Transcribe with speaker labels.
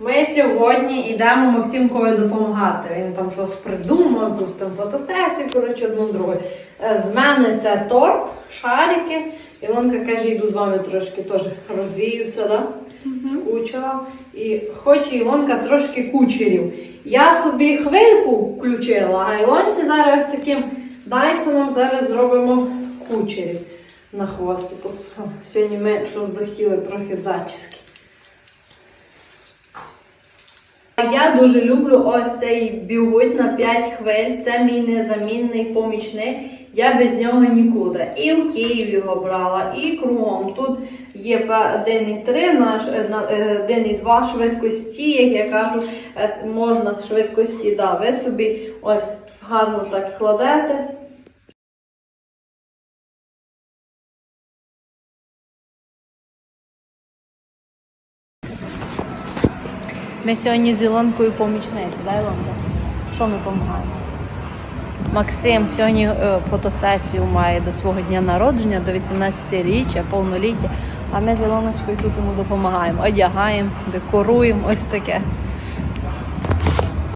Speaker 1: Ми сьогодні йдемо Максимкові допомагати. Він там щось придумав, якусь там фотосесію, коротше, одну другу. Е, З мене це торт, шарики. Ілонка каже, йду з вами трошки теж розвіюся, да? Кучера. І хоче Ілонка трошки кучерів. Я собі хвильку включила, а Ілонці зараз таким дайсоном зараз зробимо кучерів на хвостику. Сьогодні ми щось захотіли трохи зачіски. Я дуже люблю ось цей бігуть на 5 хвиль. Це мій незамінний помічник. Я без нього нікуди. І в Київ його брала, і кругом. Тут є 1,3, наш 1,2 швидкості, як я кажу, е, можна швидкості. Да, ви собі ось гарно так кладете. Ми сьогодні з Ілонкою помічниці, да, Ілонка? Що ми допомагаємо? Максим сьогодні е, фотосесію має до свого дня народження, до 18-річчя, повноліття. А ми з Ілоночкою тут йому допомагаємо, одягаємо, декоруємо, ось таке.